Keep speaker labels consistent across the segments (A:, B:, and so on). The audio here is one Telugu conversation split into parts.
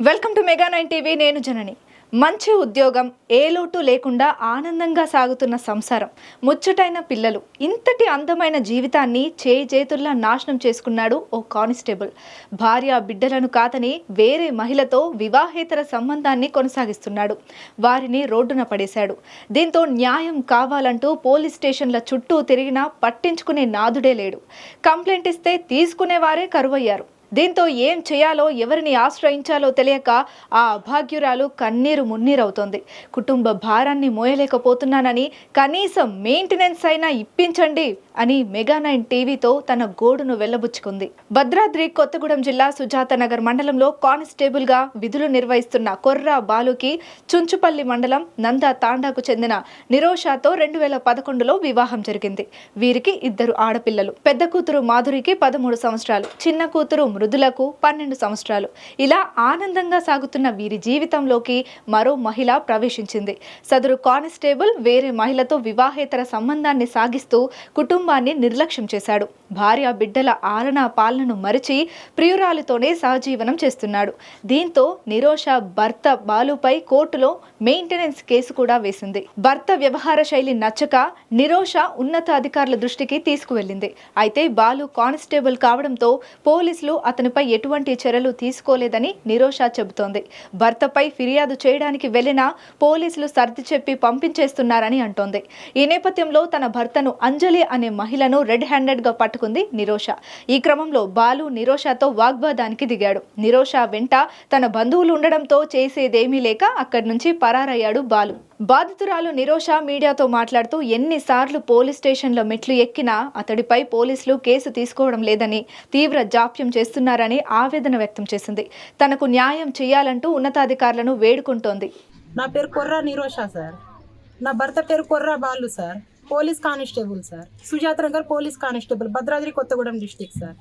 A: Welcome to mega nine TV నేను జనని. మంచి ఉద్యోగం ఏ లోటు లేకుండా ఆనందంగా సాగుతున్న సంసారం ముచ్చటైన పిల్లలు ఇంతటి అందమైన జీవితాన్ని చేయి చేతుల్లా నాశనం చేసుకున్నాడు ఓ కానిస్టేబుల్. భార్య బిడ్డలను కాదని వేరే మహిళతో వివాహేతర సంబంధాన్ని కొనసాగిస్తున్నాడు. వారిని రోడ్డున పడేశాడు. దీంతో న్యాయం కావాలంటూ పోలీస్ స్టేషన్ల చుట్టూ తిరిగినా పట్టించుకునే నాదుడే లేడు. కంప్లైంట్ ఇస్తే తీసుకునేవారే కరువయ్యారు. దీంతో ఏం చేయాలో ఎవరిని ఆశ్రయించాలో తెలియక ఆ అభాగ్యురాలు కన్నీరు మున్నీరవుతోంది. కుటుంబ భారాన్ని మోయలేకపోతున్నానని కనీసం మెయింటెనెన్స్ అయినా ఇప్పించండి అని మెగా నైన్ టీవీతో తన గోడును వెళ్ళబుచ్చుకుంది. భద్రాద్రి కొత్తగూడెం జిల్లా సుజాత నగర్ మండలంలో కానిస్టేబుల్గా విధులు నిర్వహిస్తున్న కొర్రా బాలుకి చుంచుపల్లి మండలం నంద తాండాకు చెందిన నిరోషాతో రెండు వేల పదకొండులో వివాహం జరిగింది. వీరికి ఇద్దరు ఆడపిల్లలు. పెద్ద కూతురు మాధురికి పదమూడు సంవత్సరాలు. చిన్న కూతురు వృద్ధులకు పన్నెండు సంవత్సరాలు. ఇలా ఆనందంగా సాగుతున్న వీరి జీవితంలోకి మరో మహిళ ప్రవేశించింది. సదరు కానిస్టేబుల్ వేరే మహిళతో వివాహేతర సంబంధాన్ని సాగిస్తూ కుటుంబాన్ని నిర్లక్ష్యం చేశాడు. భార్య బిడ్డల ఆలనా పాలనను మరిచి ప్రియురాలితోనే సహజీవనం చేస్తున్నాడు. దీంతో నిరోష భర్త బాలుపై కోర్టులో మెయింటెనెన్స్ కేసు కూడా వేసింది. భర్త వ్యవహార శైలి నచ్చక నిరోష ఉన్నతాధికారుల దృష్టికి తీసుకువెళ్ళింది. అయితే బాలు కానిస్టేబుల్ కావడంతో పోలీసులు అతనిపై ఎటువంటి చర్యలు తీసుకోలేదని నిరోష చెబుతోంది. భర్తపై ఫిర్యాదు చేయడానికి వెళ్ళినా పోలీసులు సర్ది చెప్పి పంపించేస్తున్నారని అంటోంది. ఈ నేపథ్యంలో తన భర్తను అంజలి అనే మహిళను రెడ్ హ్యాండెడ్గా పట్టుకుంది నిరోష. ఈ క్రమంలో బాలు నిరోషతో వాగ్వాదానికి దిగాడు. నిరోష వెంట తన బంధువులు ఉండడంతో చేసేదేమీ లేక అక్కడి నుంచి పరారయ్యాడు బాలు. బాధితురాలు నిరోష మీడియాతో మాట్లాడుతూ ఎన్నిసార్లు పోలీస్ స్టేషన్లో మెట్లు ఎక్కినా అతడిపై పోలీసులు కేసు తీసుకోవడం లేదని తీవ్ర జాప్యం చేస్తున్నారని ఆవేదన వ్యక్తం చేసింది. తనకు న్యాయం చేయాలంటూ ఉన్నతాధికారులను వేడుకుంటోంది.
B: నా పేరు కొర్రా నిరోష సార్. నా భర్త పేరు Korra Balu sir. Police constable sir. Sujatha Nagar police constable Bhadradri Kothagudem district sir.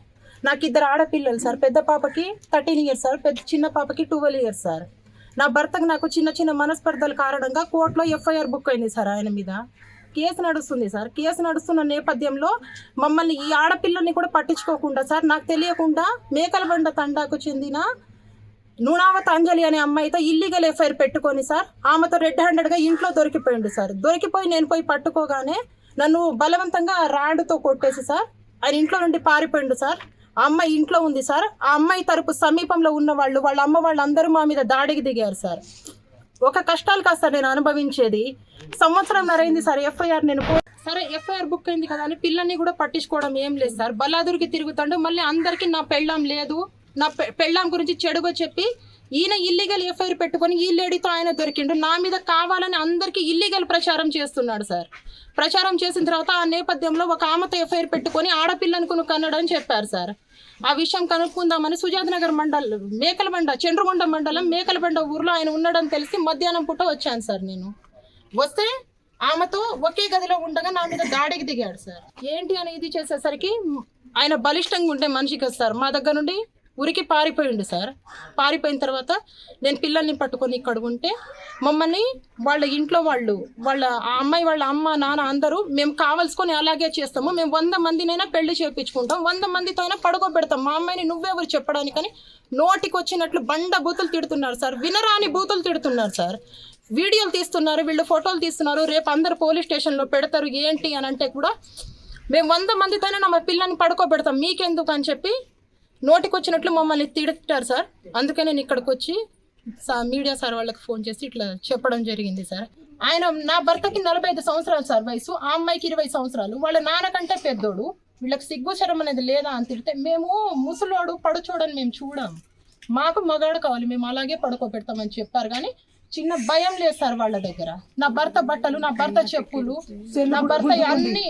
B: నాకు ఇద్దరు ఆడపిల్లలు సార్. పెద్ద పాపకి థర్టీన్ ఇయర్స్ సార్. పెద్ద చిన్న పాపకి ట్వెల్వ్ ఇయర్స్ సార్. నా భర్తకు నాకు చిన్న చిన్న మనస్పర్ధలు కారణంగా కోర్టులో ఎఫ్ఐఆర్ బుక్ అయింది సార్ ఆయన మీద. కేసు నడుస్తుంది సార్. కేసు నడుస్తున్న నేపథ్యంలో మమ్మల్ని ఈ ఆడపిల్లని కూడా పట్టించుకోకుండా సార్ నాకు తెలియకుండా మేకలబండ తండాకు చెందిన నూనావత అంజలి అనే అమ్మాయితో ఇల్లీగల్ ఎఫ్ఐఆర్ పెట్టుకొని సార్ ఆమెతో రెడ్ హ్యాండెడ్గా ఇంట్లో దొరికిపోయిండు సార్. దొరికిపోయి నేను పోయి పట్టుకోగానే నన్ను బలవంతంగా రాడ్తో కొట్టేసి సార్ ఆయన ఇంట్లో నుండి పారిపోయిండు సార్. ఆ అమ్మాయి ఇంట్లో ఉంది సార్. ఆ అమ్మాయి తరపు సమీపంలో ఉన్న వాళ్ళు వాళ్ళ అమ్మ వాళ్ళందరూ మా మీద దాడికి దిగారు సార్. ఒక కష్టాలు కాదు సార్ నేను అనుభవించేది. సంవత్సరం నరైంది సార్ ఎఫ్ఐఆర్ నేను సరే ఎఫ్ఐఆర్ బుక్ అయింది కదా అని పిల్లల్ని కూడా పట్టించుకోవడం ఏం లేదు సార్. బల్లాదురికి తిరుగుతాడు మళ్ళీ అందరికీ నా పెళ్ళాం లేదు. నా పె- పెళ్ళాం గురించి చెడుగా చెప్పి ఈయన ఇల్లీగల్ ఎఫ్ఐఆర్ పెట్టుకొని ఈ లేడీతో ఆయన దొరికిండు. నా మీద కావాలని అందరికీ ఇల్లీగల్ ప్రచారం చేస్తున్నాడు సార్. ప్రచారం చేసిన తర్వాత ఆ నేపథ్యంలో ఒక ఆమెతో ఎఫ్ఐఆర్ పెట్టుకొని ఆడపిల్లను కొను కన్నడం చెప్పారు సార్. ఆ విషయం కనుక్కుందామని సుజాత నగర్ మండలం మేకలబండ చంద్రగొండ మండలం మేకలబండ ఊర్లో ఆయన ఉన్నాడని తెలిసి మధ్యాహ్నం పూట వచ్చాను సార్ నేను. వస్తే ఆమెతో ఒకే గదిలో ఉండగా నా మీద దాడికి దిగాడు సార్. ఏంటి అని ఇది చేసేసరికి ఆయన బలిష్టంగా ఉండే మనిషి కదా సార్. మా దగ్గర నుండి ఉరికి పారిపోయిండు సార్. పారిపోయిన తర్వాత నేను పిల్లల్ని పట్టుకొని ఇక్కడ ఉంటే మమ్మల్ని వాళ్ళ ఇంట్లో వాళ్ళు వాళ్ళ ఆ అమ్మాయి వాళ్ళ అమ్మ నాన్న అందరూ మేము కావలసుకొని అలాగే చేస్తాము. మేము వంద మందినైనా పెళ్ళి చేయించుకుంటాం వంద మందితో అయినా పడుకోబెడతాం. మా అమ్మాయిని నువ్వెవరు చెప్పడానికని నోటికి వచ్చినట్లు బండ బూతులు తిడుతున్నారు సార్. వినరాని బూతులు తిడుతున్నారు సార్. వీడియోలు తీస్తున్నారు వీళ్ళు ఫోటోలు తీస్తున్నారు. రేపు అందరు పోలీస్ స్టేషన్లో పెడతారు ఏంటి అని అంటే కూడా మేము వంద మందితోనే నా పిల్లల్ని పడుకోబెడతాం. మీకెందుకు అని చెప్పి నోటికి వచ్చినట్లు మమ్మల్ని తిడుతారు సార్. అందుకే నేను ఇక్కడికి వచ్చి మీడియా సార్ వాళ్ళకి ఫోన్ చేసి ఇట్లా చెప్పడం జరిగింది సార్. ఆయన నా భర్తకి నలభై ఐదు సంవత్సరాలు సార్ వయసు ఆ అమ్మాయికి ఇరవై సంవత్సరాలు. వాళ్ళ నాన్నకంటే పెద్దోడు. వీళ్ళకి సిగ్గుచరం అనేది లేదా అని తిడితే మేము ముసలోడు పడుచోడని మేము చూడం. మాకు మగాడు కావాలి మేము అలాగే పడుకోబెడతామని చెప్పారు కానీ చిన్న భయం లేదు సార్ వాళ్ళ దగ్గర. నా భర్త బట్టలు నా భర్త చెప్పులు నా భర్త అన్ని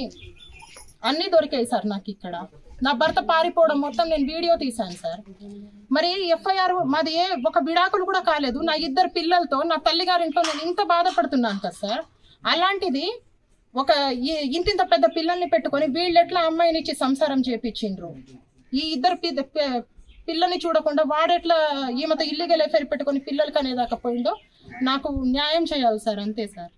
B: అన్నీ దొరికాయి సార్ నాకు ఇక్కడ. నా భర్త పారిపోవడం మొత్తం నేను వీడియో తీశాను సార్. మరి ఎఫ్ఐఆర్ మాది ఏ ఒక విడాకులు కూడా కాలేదు. నా ఇద్దరు పిల్లలతో నా తల్లిగారింట్లో నేను ఇంత బాధపడుతున్నాను కదా సార్. అలాంటిది ఒక ఇంతింత పెద్ద పిల్లల్ని పెట్టుకొని వీళ్ళు ఎట్లా అమ్మాయిని ఇచ్చి సంసారం చేపించిండ్రు? ఈ ఇద్దరు పిల్లల్ని చూడకుండా వాడెట్లా ఈమెతో ఇల్లీగల్ ఎఫ్ఐఆర్ పెట్టుకొని పిల్లలకి అనేదాకా పోయిందో నాకు న్యాయం చేయాలి సార్ అంతే సార్.